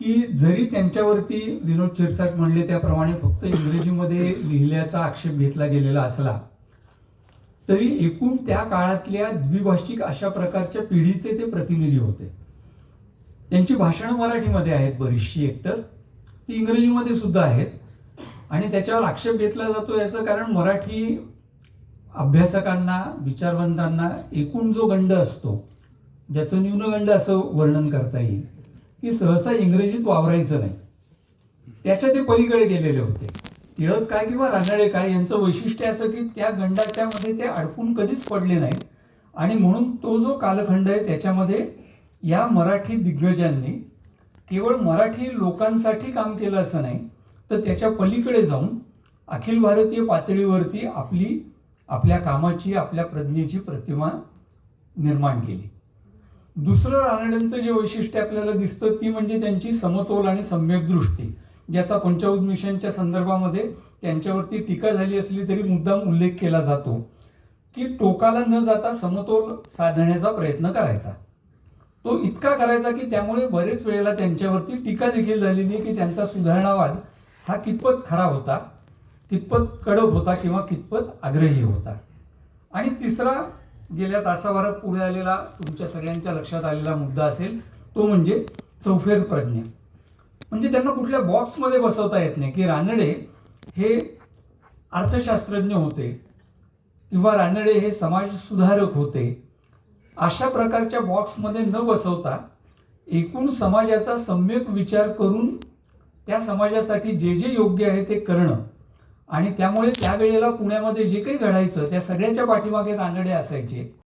की जरी त्यांच्यावरती विनोद क्षीरसाट म्हणले त्याप्रमाणे फक्त इंग्रजीमध्ये लिहिल्याचा आक्षेप घेतला गेलेला असला तरी एकूण त्या काळातल्या द्विभाषिक अशा प्रकारच्या पिढीचे ते प्रतिनिधी होते. त्यांची भाषणं मराठीमध्ये आहेत बरीचशी एकतर ती इंग्रजीमध्ये सुद्धा आहेत. आणि त्याच्यावर आक्षेप घेतला जातो याचं कारण मराठी अभ्यासकांना विचारवंतांना एकूण जो गंड असतो ज्याचं न्यूनगंड असं वर्णन करता येईल. की सहसा इंग्रजीत वावरायचं नाही. त्याच्या ते पलीकडे गेलेले होते. टिळक काय किंवा रानडे काय यांचं वैशिष्ट्य असं की त्या गंडाच्यामध्ये ते अडकून कधीच पडले नाही आणि म्हणून तो जो कालखंड आहे त्याच्यामध्ये या मराठी दिग्गजांनी केवळ मराठी लोकांसाठी काम केलं असं नाही तर त्याच्या पलीकडे जाऊन अखिल भारतीय पातळीवरती आपली आपल्या कामाची आपल्या प्रज्ञेची प्रतिमा निर्माण केली. दुसरं रानड्यांचं जे वैशिष्ट्य आपल्याला दिसतं ती म्हणजे त्यांची समतोल आणि सम्यक दृष्टी ज्याचा पंचौद मिशनच्या संदर्भामध्ये त्यांच्यावरती टीका झाली असली तरी मुद्दाम उल्लेख केला जातो की टोकाला न जाता समतोल साधण्याचा प्रयत्न करायचा. तो इतका करायचा की त्यामुळे बरेच वेळेला त्यांच्यावरती टीका देखील झालेली की त्यांचा सुधारणावाद हा कितपत खरा होता कितपत कडक होता किंवा कितपत आग्रही होता. आणि तिसरा गेल्या तासाभरात पुढे आलेला तुमच्या सगळ्यांच्या लक्षात आलेला मुद्दा असेल तो म्हणजे चौफेर प्रज्ञा. म्हणजे त्यांना कुठल्या बॉक्समध्ये बसवता येत नाही की रानडे हे अर्थशास्त्रज्ञ होते किंवा रानडे हे समाज सुधारक होते अशा प्रकारच्या बॉक्समध्ये न बसवता एकूण समाजाचा सम्यक विचार करून त्या समाजासाठी जे जे योग्य आहे ते करणं. आणि त्यामुळे त्यावेळेला पुण्यामध्ये जे काही घडायचं त्या सगळ्यांच्या पाठीमागे रानडे असायचे.